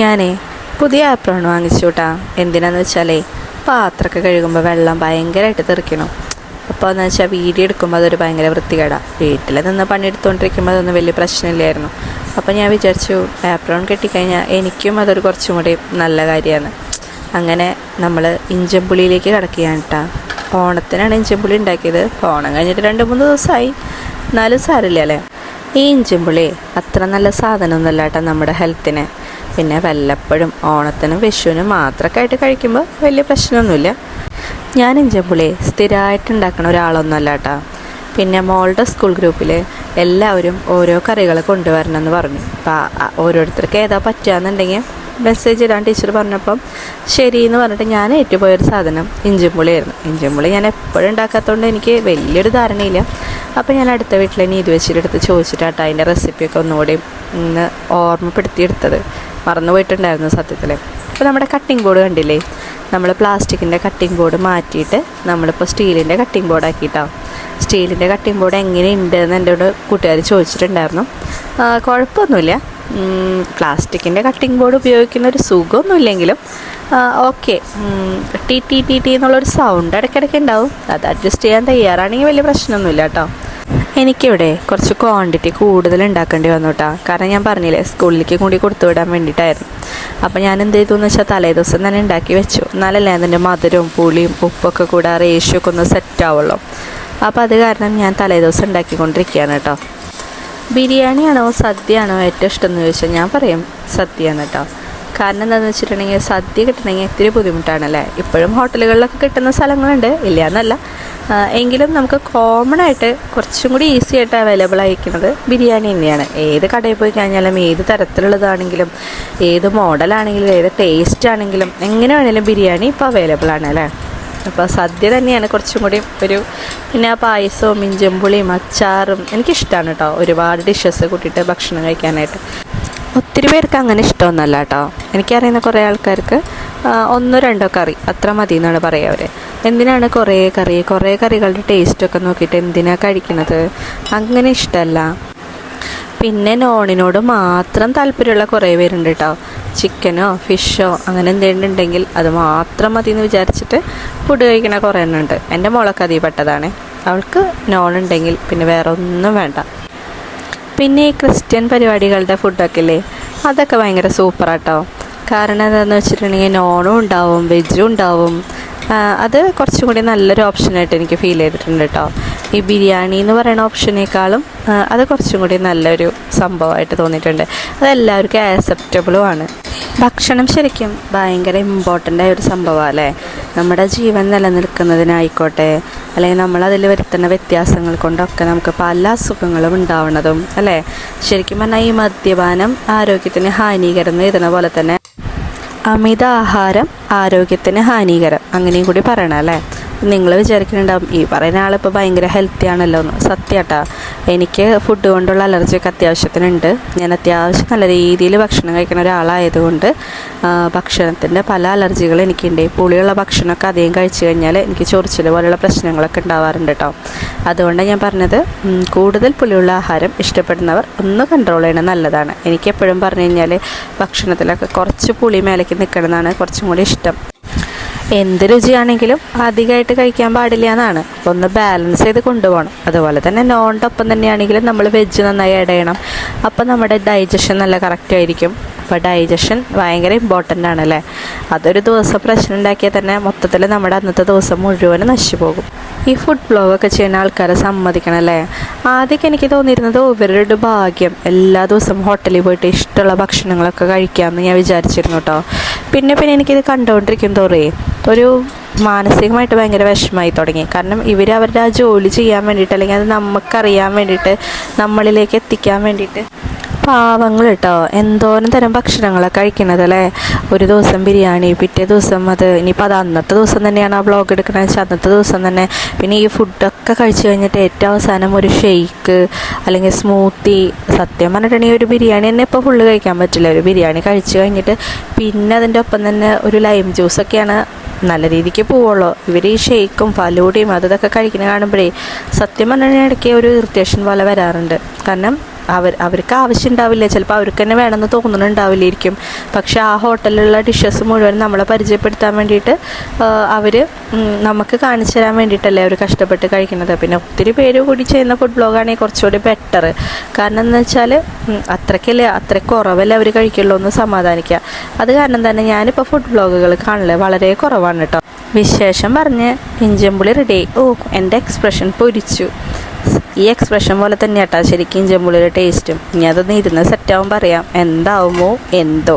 ഞാനേ പുതിയ ആപ്രോൺ വാങ്ങിച്ചു കേട്ടാ എന്തിനാന്ന് വെച്ചാലേ പാത്രമൊക്കെ കഴുകുമ്പോൾ വെള്ളം ഭയങ്കരമായിട്ട് തെറിക്കണം. അപ്പോൾ എന്ന് വെച്ചാൽ വീഡിയോ എടുക്കുമ്പോൾ അതൊരു ഭയങ്കര വൃത്തികേടാണ് വീട്ടിൽ നിന്ന് പണിയെടുത്തുകൊണ്ടിരിക്കുമ്പോൾ അതൊന്നും വലിയ പ്രശ്നമില്ലായിരുന്നു. അപ്പോൾ ഞാൻ വിചാരിച്ചു ആപ്രോൺ കെട്ടിക്കഴിഞ്ഞാൽ എനിക്കും അതൊരു കുറച്ചും കൂടി നല്ല കാര്യമാണ് അങ്ങനെ നമ്മൾ ഇഞ്ചമ്പുളിയിലേക്ക് കിടക്കുകയാണ് കേട്ടോ ഓണത്തിനാണ് ഇഞ്ചമ്പുളി ഉണ്ടാക്കിയത്. ഓണം കഴിഞ്ഞിട്ട് രണ്ട് മൂന്ന് ദിവസമായി എന്നാലും സാരമില്ല അല്ലേ? ഈ ഇഞ്ചിമ്പുളി അത്ര നല്ല സാധനമൊന്നുമല്ല കേട്ടോ നമ്മുടെ ഹെൽത്തിന്. പിന്നെ വല്ലപ്പോഴും ഓണത്തിനും വിഷുവിനും മാത്രമൊക്കെ ആയിട്ട് കഴിക്കുമ്പോൾ വലിയ പ്രശ്നമൊന്നുമില്ല. ഞാൻ ഇഞ്ചിമ്പുളി സ്ഥിരമായിട്ട് ഉണ്ടാക്കുന്ന ഒരാളൊന്നുമല്ല കേട്ടോ. പിന്നെ മോളുടെ സ്കൂൾ ഗ്രൂപ്പിൽ എല്ലാവരും ഓരോ കറികൾ കൊണ്ടുവരണമെന്ന് പറഞ്ഞു. അപ്പോൾ ഓരോരുത്തർക്ക് ഏതാ പറ്റുകയെന്നുണ്ടെങ്കിൽ മെസ്സേജ് ഇടാൻ ടീച്ചർ പറഞ്ഞപ്പം ശരി എന്ന് പറഞ്ഞിട്ട് ഞാൻ ഏറ്റുപോയൊരു സാധനം ഇഞ്ചിമ്പുളിയായിരുന്നു ഇഞ്ചിമ്പുളി ഞാൻ എപ്പോഴും ഉണ്ടാക്കാത്തതുകൊണ്ട് എനിക്ക് വലിയൊരു ധാരണയില്ല. അപ്പോൾ ഞാൻ അടുത്ത വീട്ടിലെ നീതി വെച്ചിട്ട് അടുത്ത് ചോദിച്ചിട്ടാട്ടോ അതിന്റെ റെസിപ്പിയൊക്കെ ഒന്നുകൂടി ഇന്ന് ഓർമ്മപ്പെടുത്തിയെടുത്തത് മറന്നു പോയിട്ടുണ്ടായിരുന്നു സത്യത്തിൽ അപ്പോൾ നമ്മുടെ കട്ടിംഗ് ബോർഡ് കണ്ടില്ലേ നമ്മൾ പ്ലാസ്റ്റിക്കിന്റെ കട്ടിംഗ് ബോർഡ് മാറ്റിയിട്ട് നമ്മളിപ്പോൾ സ്റ്റീലിന്റെ കട്ടിംഗ് ബോർഡ് ആക്കിയിട്ടാണ് സ്റ്റീലിന്റെ കട്ടിംഗ് ബോർഡ് എങ്ങനെയുണ്ട് എന്ന് എന്റെ കൂടെ കൂട്ടുകാർ ചോദിച്ചിട്ടുണ്ടായിരുന്നു കുഴപ്പമൊന്നുമില്ല പ്ലാസ്റ്റിക്കിന്റെ കട്ടിംഗ് ബോർഡ് ഉപയോഗിക്കുന്ന ഒരു സുഖമൊന്നുമില്ലെങ്കിലും ഓക്കെ ടി ടി ടി ടി എന്നുള്ളൊരു സൗണ്ട് ഇടയ്ക്കിടയ്ക്ക് ഉണ്ടാവും അത് അഡ്ജസ്റ്റ് ചെയ്യാൻ തയ്യാറാണെങ്കിൽ വലിയ പ്രശ്നമൊന്നുമില്ല കേട്ടോ എനിക്കിവിടെ കുറച്ച് ക്വാണ്ടിറ്റി കൂടുതൽ ഉണ്ടാക്കേണ്ടി വന്നു കേട്ടോ കാരണം ഞാൻ പറഞ്ഞില്ലേ സ്കൂളിലേക്ക് കൂടി കൊടുത്തു വിടാൻ വേണ്ടിയിട്ടായിരുന്നു. അപ്പോൾ ഞാൻ എന്ത് ചെയ്തു എന്ന് വെച്ചാൽ തലേ ദിവസം തന്നെ ഉണ്ടാക്കി വെച്ചു. എന്നാലല്ലേ അതിന്റെ മധുരവും പുളിയും ഉപ്പൊക്കെ കൂടെ റേഷ്യോ ഒക്കെ ഒന്ന് സെറ്റ് ആവുള്ളൂ. അപ്പോൾ അത് കാരണം ഞാൻ തലേ ദിവസം ഉണ്ടാക്കിക്കൊണ്ടിരിക്കുകയാണ് കേട്ടോ ബിരിയാണിയാണോ സദ്യയാണോ ഏറ്റവും ഇഷ്ടം എന്ന് ചോദിച്ചാൽ ഞാൻ പറയും സദ്യയാണ് കേട്ടോ കാരണം എന്താണെന്ന് വെച്ചിട്ടുണ്ടെങ്കിൽ സദ്യ കിട്ടണമെങ്കിൽ ഇത്തിരി ബുദ്ധിമുട്ടാണല്ലേ ഇപ്പോഴും ഹോട്ടലുകളിലൊക്കെ കിട്ടുന്ന സ്ഥലങ്ങളുണ്ട്. ഇല്ല എന്നല്ല. ആ, എങ്കിലും നമുക്ക് കോമൺ ആയിട്ട് കുറച്ചും കൂടി ഈസി ആയിട്ട് അവൈലബിൾ ആയിരിക്കുന്നത് ബിരിയാണി തന്നെയാണ്. ഏത് കടയിൽ പോയി കഴിഞ്ഞാലും ഏത് തരത്തിലുള്ളതാണെങ്കിലും ഏത് മോഡലാണെങ്കിലും ഏത് ടേസ്റ്റ് ആണെങ്കിലും എങ്ങനെ വേണേലും ബിരിയാണി ഇപ്പോൾ അവൈലബിൾ ആണ് അല്ലേ? അപ്പോൾ സദ്യ തന്നെയാണ് കുറച്ചും കൂടി ഒരു പിന്നെ ആ പായസവും ഇഞ്ചമ്പുളിയും അച്ചാറും എനിക്കിഷ്ടമാണ് കേട്ടോ. ഒരുപാട് ഡിഷസ് കൂട്ടിയിട്ട് ഭക്ഷണം കഴിക്കാനായിട്ട്. ഒത്തിരി പേർക്ക് അങ്ങനെ ഇഷ്ടമൊന്നുമല്ല കേട്ടോ. എനിക്കറിയുന്ന കുറേ ആൾക്കാർക്ക് ഒന്നോ രണ്ടോ കറി അത്ര മതി എന്നാണ് പറയുക അവർ എന്തിനാണ് കുറേ കറി? കുറേ കറികളുടെ ടേസ്റ്റൊക്കെ നോക്കിയിട്ട് എന്തിനാണ് കഴിക്കുന്നത് അങ്ങനെ ഇഷ്ടമല്ല. പിന്നെ നോണിനോട് മാത്രം താല്പര്യമുള്ള കുറേ പേരുണ്ട് കേട്ടോ. ചിക്കനോ ഫിഷോ അങ്ങനെ എന്തെങ്കിലും ഉണ്ടെങ്കിൽ അത് മാത്രം മതി എന്ന് വിചാരിച്ചിട്ട് ഫുഡ് കഴിക്കണ കുറേ എണ്ണം ഉണ്ട് എന്റെ മോളൊക്കെ അവൾക്ക് നോൺ ഉണ്ടെങ്കിൽ പിന്നെ വേറെ ഒന്നും വേണ്ട. പിന്നെ ഈ ക്രിസ്ത്യൻ പരിപാടികളുടെ ഫുഡൊക്കെ ഇല്ലേ അതൊക്കെ ഭയങ്കര സൂപ്പറാട്ടോ. കാരണം എന്താണെന്ന് വെച്ചിട്ടുണ്ടെങ്കിൽ നോണും ഉണ്ടാവും വെജും ഉണ്ടാവും. അത് കുറച്ചും കൂടി നല്ലൊരു ഓപ്ഷനായിട്ട് എനിക്ക് ഫീൽ ചെയ്തിട്ടുണ്ട് കേട്ടോ ഈ ബിരിയാണി എന്ന് പറയുന്ന ഓപ്ഷനേക്കാളും അത് കുറച്ചും കൂടി നല്ലൊരു സംഭവമായിട്ട് തോന്നിയിട്ടുണ്ട്. അതെല്ലാവർക്കും ആക്സെപ്റ്റബിളും ആണ്. ഭക്ഷണം ശരിക്കും ഭയങ്കര ഇമ്പോർട്ടന്റ് ആയ ഒരു സംഭവമാണ് അല്ലേ? നമ്മുടെ ജീവൻ നിലനിൽക്കുന്നതിനായിക്കോട്ടെ അല്ലെങ്കിൽ നമ്മളതിൽ വരുത്തുന്ന വ്യത്യാസങ്ങൾ കൊണ്ടൊക്കെ നമുക്ക് പല അസുഖങ്ങളും ഉണ്ടാവുന്നതും അല്ലേ? ശരിക്കും പറഞ്ഞാൽ ഈ മദ്യപാനം ആരോഗ്യത്തിന് ഹാനികരം എന്ന് എഴുതുന്ന പോലെ തന്നെ. അമിത ആഹാരം ആരോഗ്യത്തിന് ഹാനികരം അങ്ങനെയും കൂടി പറയണം അല്ലേ? നിങ്ങൾ വിചാരിക്കുന്നുണ്ടാവും ഈ പറയുന്ന ആളിപ്പോൾ ഭയങ്കര ഹെൽത്തി ആണല്ലോ എന്ന്. സത്യമാട്ടാ എനിക്ക് ഫുഡ് കൊണ്ടുള്ള അലർജിയൊക്കെ അത്യാവശ്യത്തിനുണ്ട്. ഞാൻ അത്യാവശ്യം നല്ല രീതിയിൽ ഭക്ഷണം കഴിക്കുന്ന ഒരാളായതുകൊണ്ട് ഭക്ഷണത്തിന്റെ പല അലർജികളും എനിക്കുണ്ട്. പുളിയുള്ള ഭക്ഷണമൊക്കെ അധികം കഴിച്ചു കഴിഞ്ഞാൽ എനിക്ക് ചൊറിച്ചിൽ പോലെയുള്ള പ്രശ്നങ്ങളൊക്കെ ഉണ്ടാവാറുണ്ട് കേട്ടോ അതുകൊണ്ടാണ് ഞാൻ പറഞ്ഞത് കൂടുതൽ പുളിയുള്ള ആഹാരം ഇഷ്ടപ്പെടുന്നവർ ഒന്ന് കൺട്രോൾ ചെയ്യണത് നല്ലതാണ്. എനിക്കെപ്പോഴും പറഞ്ഞു കഴിഞ്ഞാൽ ഭക്ഷണത്തിലൊക്കെ കുറച്ച് പുളി മേലേക്ക് നിൽക്കണമെന്നാണ് കുറച്ചും കൂടി ഇഷ്ടം. എന്ത് രുചിയാണെങ്കിലും അധികമായിട്ട് കഴിക്കാൻ പാടില്ല എന്നാണ്. ഒന്ന് ബാലൻസ് ചെയ്ത് കൊണ്ടുപോകണം. അതുപോലെ തന്നെ നോണിന്റെ ഒപ്പം തന്നെയാണെങ്കിലും നമ്മൾ വെജ് നന്നായി ഇടയണം അപ്പോൾ നമ്മുടെ ഡൈജഷൻ നല്ല കറക്റ്റ് ആയിരിക്കും. അപ്പോൾ ഡൈജഷൻ ഭയങ്കര ഇമ്പോർട്ടന്റ് ആണ് അല്ലേ? അതൊരു ദിവസം പ്രശ്നം ഉണ്ടാക്കിയാൽ തന്നെ മൊത്തത്തിൽ നമ്മുടെ അന്നത്തെ ദിവസം മുഴുവനും നശിച്ചു പോകും. ഈ ഫുഡ് ബ്ലോഗൊക്കെ ചെയ്യുന്ന ആൾക്കാരെ സമ്മതിക്കണം അല്ലേ? ആദ്യമൊക്കെ എനിക്ക് തോന്നിയിരുന്നത് "ഓ, ഇവരുടെ ഭാഗ്യം എല്ലാ ദിവസവും ഹോട്ടലിൽ പോയിട്ട് ഇഷ്ടമുള്ള ഭക്ഷണങ്ങളൊക്കെ കഴിക്കാമെന്ന് ഞാൻ വിചാരിച്ചിരുന്നു കേട്ടോ പിന്നെ പിന്നെ എനിക്കിത് കണ്ടുകൊണ്ടിരിക്കും തോറേ ഒരു മാനസികമായിട്ട് ഭയങ്കര വിഷമമായി തുടങ്ങി. കാരണം ഇവർ അവരുടെ ആ ജോലി ചെയ്യാൻ വേണ്ടിയിട്ട് അല്ലെങ്കിൽ അത് നമുക്കറിയാൻ വേണ്ടിയിട്ട് നമ്മളിലേക്ക് എത്തിക്കാൻ വേണ്ടിയിട്ട് പാവങ്ങൾ കേട്ടോ എന്തോരം തരം ഭക്ഷണങ്ങളൊക്കെ കഴിക്കണത് അല്ലേ ഒരു ദിവസം ബിരിയാണി പിറ്റേ ദിവസം അത് ഇനിയിപ്പോൾ അത് അന്നത്തെ ദിവസം തന്നെയാണ് ആ ബ്ലോഗ് എടുക്കണമെന്ന് വെച്ചാൽ അന്നത്തെ ദിവസം തന്നെ പിന്നെ ഈ ഫുഡൊക്കെ കഴിച്ചു കഴിഞ്ഞിട്ട് ഏറ്റവും അവസാനം ഒരു ഷെയ്ക്ക് അല്ലെങ്കിൽ സ്മൂത്തി സത്യം പറഞ്ഞിട്ടുണ്ടെങ്കിൽ ഒരു ബിരിയാണി തന്നെ ഇപ്പോൾ ഫുള്ള് കഴിക്കാൻ പറ്റില്ല. ഒരു ബിരിയാണി കഴിച്ചു കഴിഞ്ഞിട്ട് പിന്നെ അതിന്റെ ഒപ്പം തന്നെ ഒരു ലൈം ജ്യൂസൊക്കെയാണ് നല്ല രീതിക്ക് പോവുള്ളൂ. ഇവർ ഈ ഷെയ്ക്കും ഫലൂടയും അതൊക്കെ കഴിക്കുന്ന കാണുമ്പോഴേ സത്യം പറഞ്ഞാൽ ഇടയ്ക്ക് ഒരു ഇറിറ്റേഷൻ പോലെ വരാറുണ്ട്. കാരണം അവർ അവർക്ക് ആവശ്യം ഉണ്ടാവില്ല ചിലപ്പോൾ അവർക്ക് തന്നെ വേണമെന്ന് തോന്നുന്നുണ്ടാവില്ലായിരിക്കും. പക്ഷേ ആ ഹോട്ടലിലുള്ള ഡിഷസ് മുഴുവൻ നമ്മളെ പരിചയപ്പെടുത്താൻ വേണ്ടിയിട്ട് അവർ നമുക്ക് കാണിച്ചു തരാൻ വേണ്ടിയിട്ടല്ലേ അവർ കഷ്ടപ്പെട്ട് കഴിക്കുന്നത്. പിന്നെ ഒത്തിരി പേര് കൂടി ചെയ്യുന്ന ഫുഡ് ബ്ലോഗാണെങ്കിൽ കുറച്ചുകൂടി ബെറ്റർ കാരണം എന്ന് വെച്ചാൽ അത്രയ്ക്കല്ലേ അത്ര കുറവല്ലേ അവർ കഴിക്കുള്ളൂ എന്ന് സമാധാനിക്കുക. അത് കാരണം തന്നെ ഞാനിപ്പോൾ ഫുഡ് ബ്ലോഗുകൾ കാണൽ വളരെ കുറവാണ് കേട്ടോ. വിശേഷം പറഞ്ഞ് ഇഞ്ചമ്പുളി റെഡി ഓ എന്റെ എക്സ്പ്രഷൻ പൊരിച്ചു. ഈ എക്സ്പ്രഷൻ പോലെ തന്നെ കേട്ടോ ശരിക്കും ഇഞ്ചമ്പുളിയുടെ ടേസ്റ്റും ഇനി അതൊന്ന് ഇരുന്ന് സെറ്റാവും പറയാം എന്താവുമോ എന്തോ.